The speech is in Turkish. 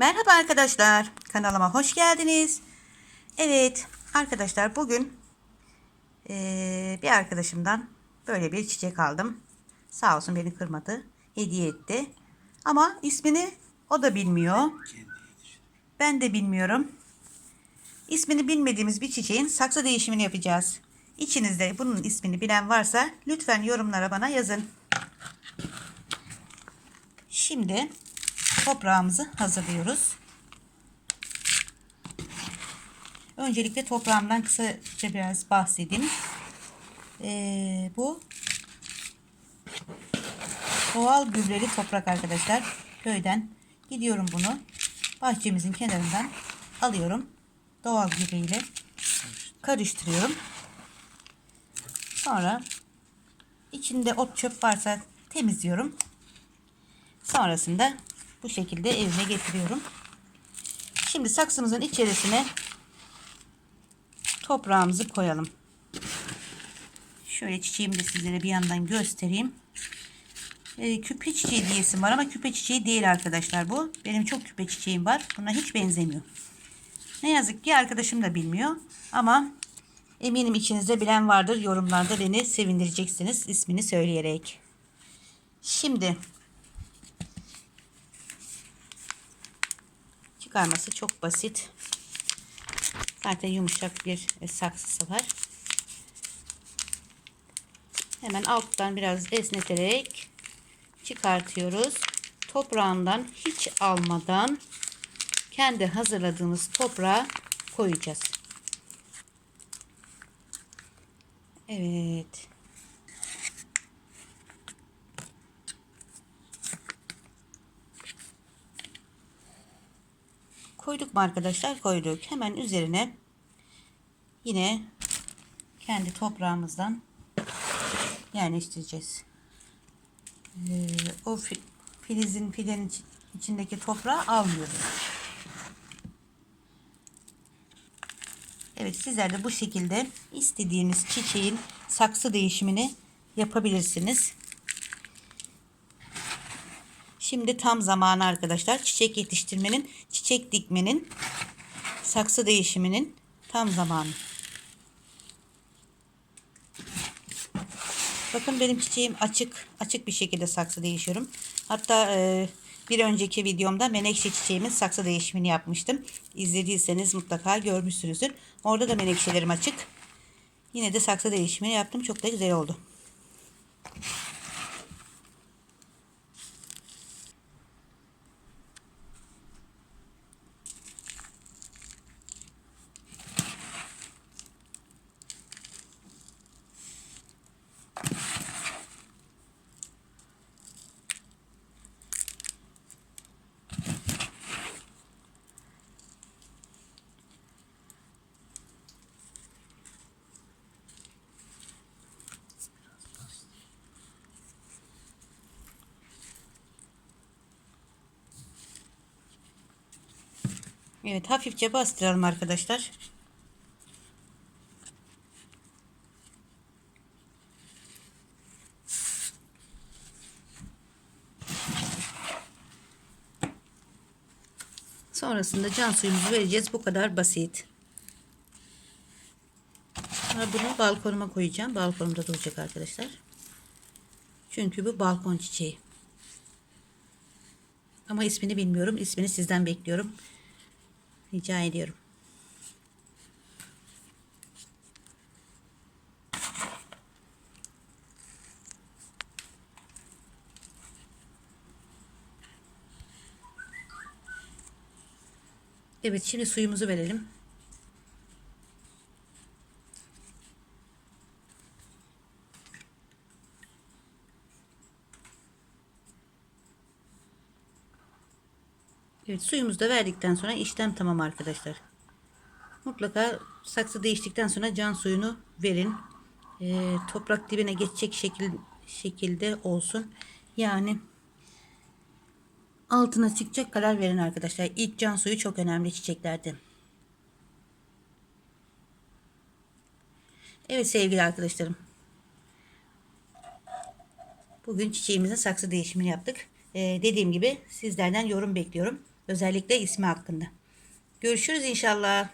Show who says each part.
Speaker 1: Merhaba arkadaşlar. Kanalıma hoş geldiniz. Evet arkadaşlar bugün eee, bir arkadaşımdan böyle bir çiçek aldım. Sağ olsun beni kırmadı. Hediye etti. Ama ismini o da bilmiyor. Ben de bilmiyorum. İsmini bilmediğimiz bir çiçeğin saksı değişimini yapacağız. İçinizde bunun ismini bilen varsa lütfen yorumlara bana yazın. Şimdi toprağımızı hazırlıyoruz. Öncelikle toprağımdan kısaca biraz bahsedeyim. Ee, bu doğal gübreli toprak arkadaşlar. Köyden gidiyorum bunu. Bahçemizin kenarından alıyorum. Doğal gübreyle karıştırıyorum. Sonra içinde ot çöp varsa temizliyorum. Sonrasında bu şekilde evime getiriyorum. Şimdi saksımızın içerisine toprağımızı koyalım. Şöyle çiçeğimi de sizlere bir yandan göstereyim. Ee, küpe çiçeği diyesim var ama küpe çiçeği değil arkadaşlar bu. Benim çok küpe çiçeğim var. Buna hiç benzemiyor. Ne yazık ki arkadaşım da bilmiyor. Ama eminim içinizde bilen vardır. Yorumlarda beni sevindireceksiniz ismini söyleyerek. Şimdi çıkarması çok basit. Zaten yumuşak bir e, saksısı var. Hemen alttan biraz esneterek çıkartıyoruz. Toprağından hiç almadan kendi hazırladığımız toprağa koyacağız. Evet. Koyduk mu arkadaşlar? Koyduk. Hemen üzerine yine kendi toprağımızdan yerleştireceğiz. Ee, o fi- filizin fidenin iç- içindeki toprağı almıyoruz. Evet sizler de bu şekilde istediğiniz çiçeğin saksı değişimini yapabilirsiniz. Şimdi tam zamanı arkadaşlar. Çiçek yetiştirmenin, çiçek dikmenin, saksı değişiminin tam zamanı. Bakın benim çiçeğim açık, açık bir şekilde saksı değişiyorum. Hatta e, bir önceki videomda menekşe çiçeğimin saksı değişimini yapmıştım. İzlediyseniz mutlaka görmüşsünüzdür. Orada da menekşelerim açık. Yine de saksı değişimini yaptım. Çok da güzel oldu. Evet hafifçe bastıralım arkadaşlar. Sonrasında can suyumuzu vereceğiz. Bu kadar basit. Bunu balkonuma koyacağım. Balkonumda duracak arkadaşlar. Çünkü bu balkon çiçeği. Ama ismini bilmiyorum. İsmini sizden bekliyorum. Rica ediyorum. Evet şimdi suyumuzu verelim. Evet suyumuzu da verdikten sonra işlem tamam arkadaşlar. Mutlaka saksı değiştikten sonra can suyunu verin. Ee, toprak dibine geçecek şekil, şekilde olsun. Yani altına çıkacak kadar verin arkadaşlar. İlk can suyu çok önemli çiçeklerde. Evet sevgili arkadaşlarım. Bugün çiçeğimizin saksı değişimini yaptık. Ee, dediğim gibi sizlerden yorum bekliyorum. Özellikle ismi hakkında. Görüşürüz inşallah.